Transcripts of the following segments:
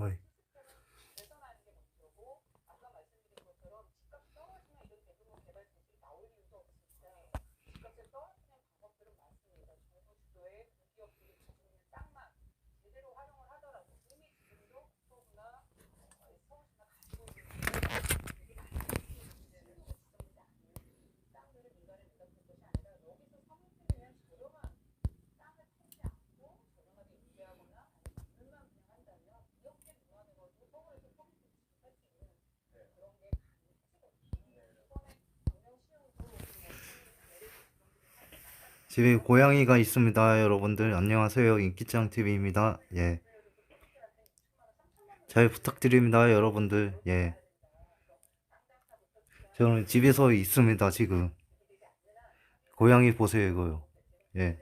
어 집에 고양이가 있습니다, 여러분들. 안녕하세요. 인기짱 TV입니다. 예. 잘 부탁드립니다, 여러분들. 예. 저는 집에서 있습니다, 지금. 고양이 보세요, 이거요. 예.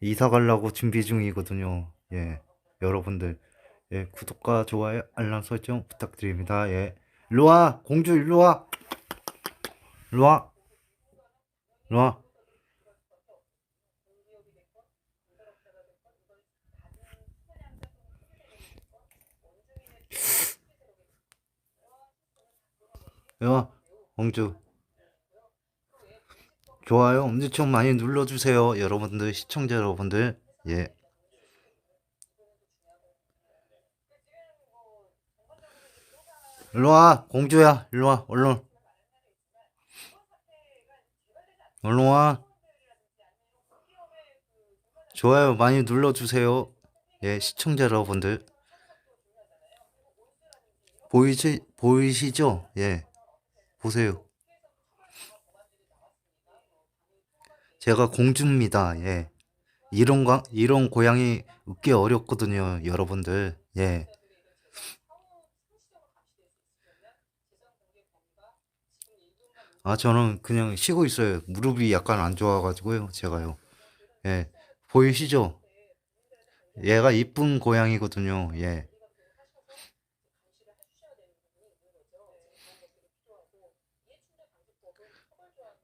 이사 가려고 준비 중이거든요. 예. 여러분들. 예, 구독과 좋아요, 알람 설정 부탁드립니다. 예. 와! 공주, 일로 와! 일로 와! 와! 야, 공주. 좋아요 엄청 많이 눌러주세요. 여러분들, 시청자 여러분들. 예. 일로 와, 공주야. 일로 와, 얼른. 얼른 와. 좋아요 많이 눌러주세요. 예, 시청자 여러분들. 보이시, 보이시죠? 예. 보세요. 제가 공주입니다. 예. 이런 과, 이런 고양이 얻기 어렵거든요, 여러분들. 예. 아, 저는 그냥 쉬고 있어요. 무릎이 약간 안 좋아가지고요, 제가요. 예. 보이시죠? 얘가 이쁜 고양이거든요. 예.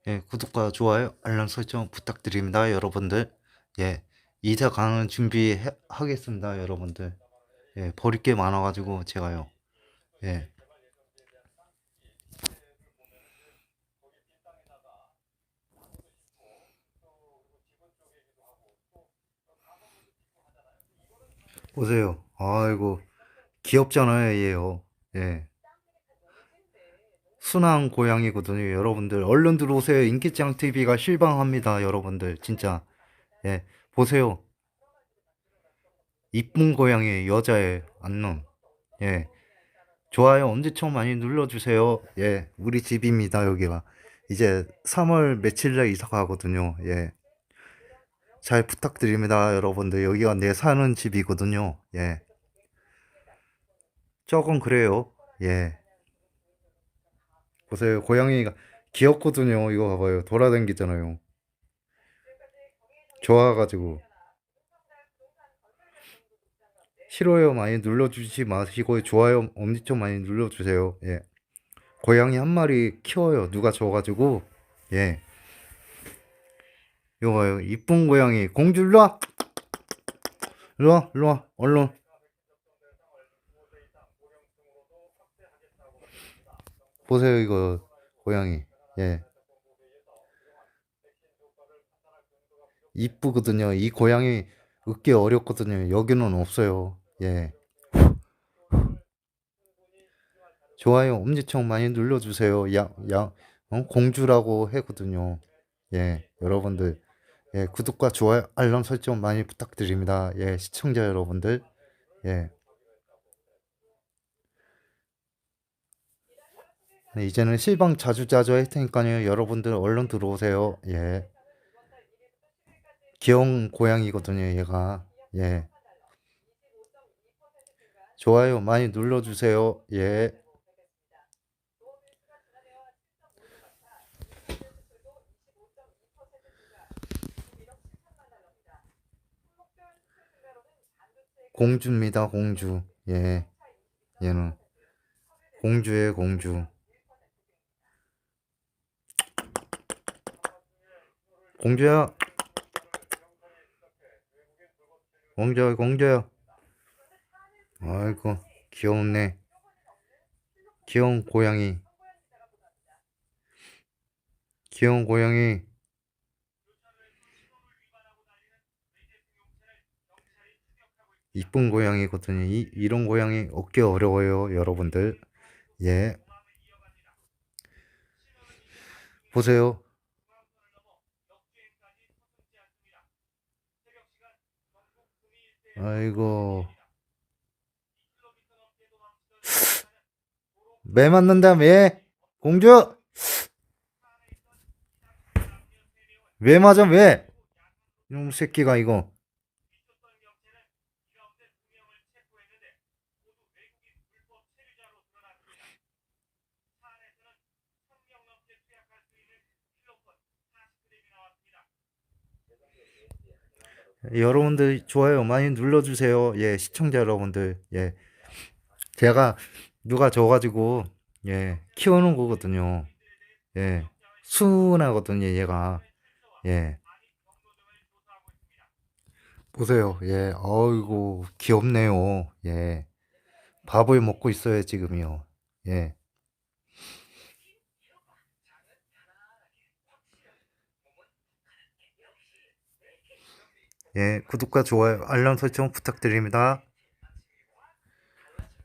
예, 구독과 좋아요, 알람 설정 부탁드립니다, 여러분들. 예, 이사 가는 준비 해- 하겠습니다, 여러분들. 예, 버릴 게 많아가지고 제가요. 예. 보세요. 아이고, 귀엽잖아요, 얘요. 예. 순한 고양이거든요, 여러분들. 얼른 들어오세요. 인기짱 TV가 실방합니다, 여러분들. 진짜. 예, 보세요. 이쁜 고양이, 여자애, 안녕. 예. 좋아요, 엄지척 많이 눌러주세요. 예, 우리 집입니다, 여기가. 이제 3월 며칠 날 이사 가거든요. 예. 잘 부탁드립니다, 여러분들. 여기가 내 사는 집이거든요. 예. 조금 그래요. 예. 보세요. 고양이가 귀엽거든요. 이거 봐봐요. 돌아다니잖아요. 좋아가지고. 싫어요. 많이 눌러주지 마시고, 좋아요 엄청 많이 눌러주세요. 예. 고양이 한 마리 키워요. 누가 줘가지고. 예. 이거 봐요. 이쁜 고양이. 공주 일로 와! 일로 와, 일로 와. 얼른. 보세요, 이거. 고양이. 예. 이쁘거든요. 이 고양이 얻기 어렵거든요. 여기는 없어요. 예. 좋아요, 엄지척 많이 눌러주세요. 야, 야, 어? 공주라고 했거든요. 예, 여러분들. 예, 구독과 좋아요, 알람 설정 많이 부탁드립니다. 예, 시청자 여러분들. 예. 네, 이제는 실방 자주 자주 할 테니까요. 여러분들 얼른 들어오세요. 예. 귀여운 고양이거든요, 얘가. 예. 좋아요 많이 눌러주세요. 예. 공주입니다, 공주. 예. 얘는 공주의 공주. 공주야. 공주야, 공주야. 아이고, 귀엽네. 귀여운 고양이. 귀여운 고양이. 이쁜 고양이거든요. 이, 이런 고양이 얻기 어려워요, 여러분들. 예. 보세요. 아이고. 매 맞는다, 매. 공주! 왜 맞아, 왜? 이놈 새끼가 이거. 여러분들 좋아요 많이 눌러주세요. 예, 시청자 여러분들. 예. 제가 누가 줘가지고, 예, 키우는 거거든요. 예. 순하거든요, 얘가. 예. 보세요. 예. 어이구, 귀엽네요. 예. 밥을 먹고 있어요, 지금이요. 예. 예, 구독과 좋아요, 알람 설정 부탁드립니다.